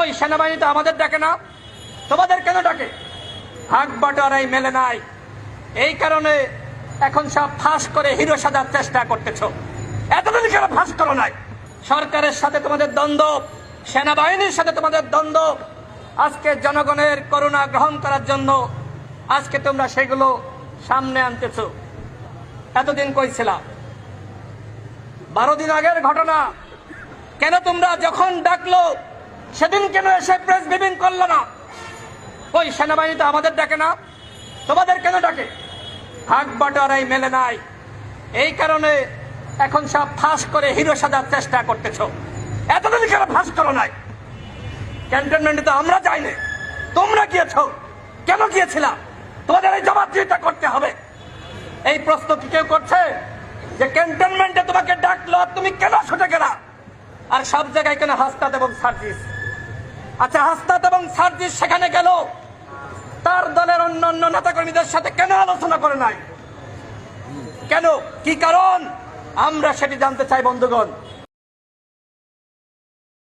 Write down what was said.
ওই সেনাবাহিনী তো আমাদের ডাকে না। তোমাদের কেন ডাকে? ভাগ বাটোয়ারাই মেলে নাই। এই কারণে এখন সব ফাঁস করে হিরো সাজার চেষ্টা করতেছ। এতদিন কেন ফাঁস করো নাই? সরকারের সাথে তোমাদের দ্বন্দ্ব, সেনাবাহিনীর সাথে তোমাদের দ্বন্দ্ব। আজকে জনগণের করুণা গ্রহণ করার জন্য আজকে তোমরা সেগুলো সামনে আনতেছ। এতদিন কইছিলাম, বারো দিন আগের ঘটনা। কেন তোমরা যখন ডাকলো সেদিন কেন এসে প্রেস ব্রিফিং করল না? ওই সেনাবাহিনী তো আমাদের ডাকে না। তোমাদের কেন ডাকে? ভাগ বাটোয়ারাই মেলে নাই। এই কারণে এখন সব ফাঁস করে হিরো সাজার চেষ্টা করতেছ। এতদিন কেন ফাঁস করো নাই? ক্যান্টনমেন্টে তো আমরা যাইনি। তোমরা গিয়েছ। কেন গিয়েছিলাম তোমাদের এই জবাবদিহিতা করতে হবে। এই প্রশ্ন কি কেউ করছে? যে ক্যান্টনমেন্টে তোমাকে ডাকলো, তুমি কেন ছুটে গেলা? আর সব জায়গায় কেন হাসতাত এবং সার্জিস আচ্ছা হাসতাত এবং সার্জিস সেখানে গেল। তার দলের অন্য অন্য নেতাকর্মীদের সাথে কেন আলোচনা করে নাই? কেন? কি কারণ? আমরা সেটি জানতে চাই, বন্ধুগণ।